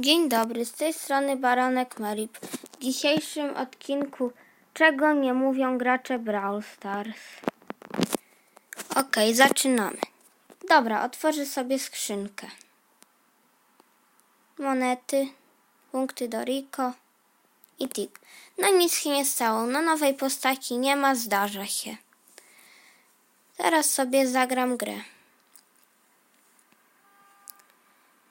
Dzień dobry, z tej strony Baranek Merip. W dzisiejszym odcinku Czego nie mówią gracze Brawl Stars. Okej, zaczynamy. Dobra, otworzę sobie skrzynkę. Monety, punkty do Rico i tik. No nic się nie stało, no nowej postaci nie ma, zdarza się. Teraz sobie zagram grę.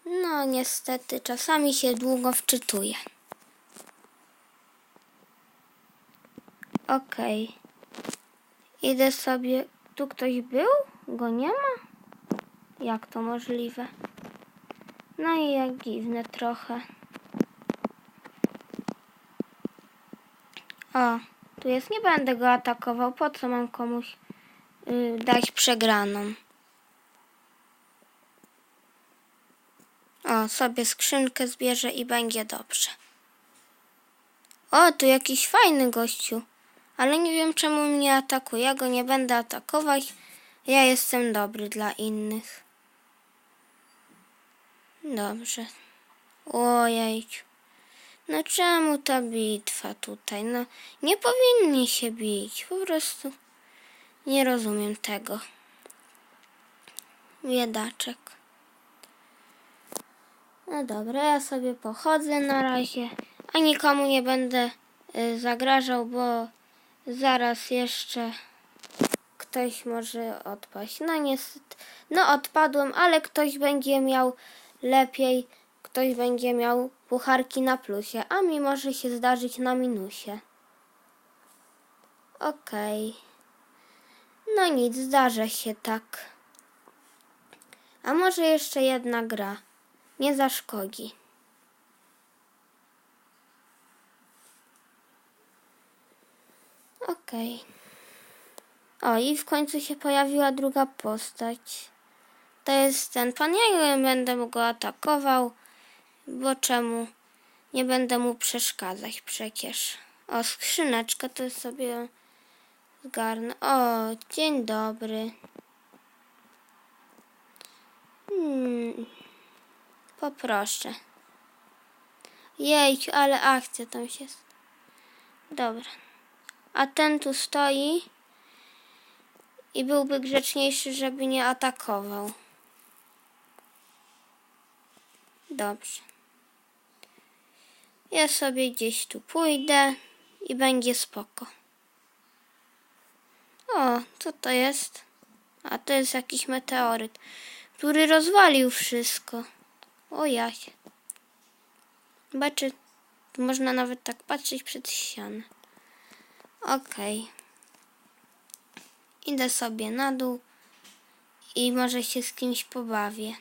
No niestety, czasami się długo wczytuje. Okej. Idę sobie. Tu ktoś był? Go nie ma? Jak to możliwe? No i jak dziwne trochę. O, tu jest, nie będę go atakował. Po co mam komuś y, dać przegraną? O, sobie skrzynkę zbierze i będzie dobrze. O, tu jakiś fajny gościu. Ale nie wiem czemu mnie atakuje. Ja go nie będę atakować. Ja jestem dobry dla innych. Dobrze. Ojejciu. No czemu ta bitwa tutaj? No nie powinni się bić. Po prostu nie rozumiem tego. Biedaczek. No dobra, ja sobie pochodzę na razie, a nikomu nie będę y, zagrażał, bo zaraz jeszcze ktoś może odpaść. No niestety, no odpadłem, ale ktoś będzie miał lepiej, ktoś będzie miał pucharki na plusie, a mi może się zdarzyć na minusie. Okej. No nic, zdarza się tak. A może jeszcze jedna gra nie zaszkodzi. Okej. O, i w końcu się pojawiła druga postać. To jest ten pan. Ja będę go atakował, bo czemu? Nie będę mu przeszkadzać przecież. O, skrzyneczka to sobie zgarnę. O, dzień dobry. Poproszę. Jejciu, ale akcja tam się... Dobra. A ten tu stoi i byłby grzeczniejszy, żeby nie atakował. Dobrze. Ja sobie gdzieś tu pójdę i będzie spoko. O, co to jest? A to jest jakiś meteoryt, który rozwalił wszystko. O jaś. Zobaczy, tu można nawet tak patrzeć przed ścianę. Okej. Idę sobie na dół i może się z kimś pobawię.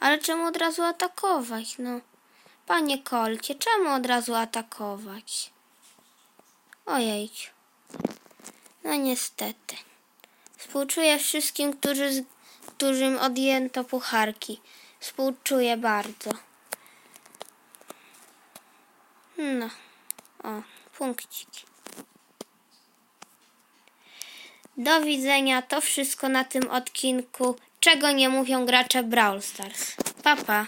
Ale czemu od razu atakować, no? Panie Kolcie, czemu od razu atakować? Ojejciu. No niestety. Współczuję wszystkim, którzy, którym odjęto pucharki. Współczuję bardzo. No. O, punkcik. Do widzenia. To wszystko na tym odcinku. Czego nie mówią gracze Brawl Stars. Pa, pa.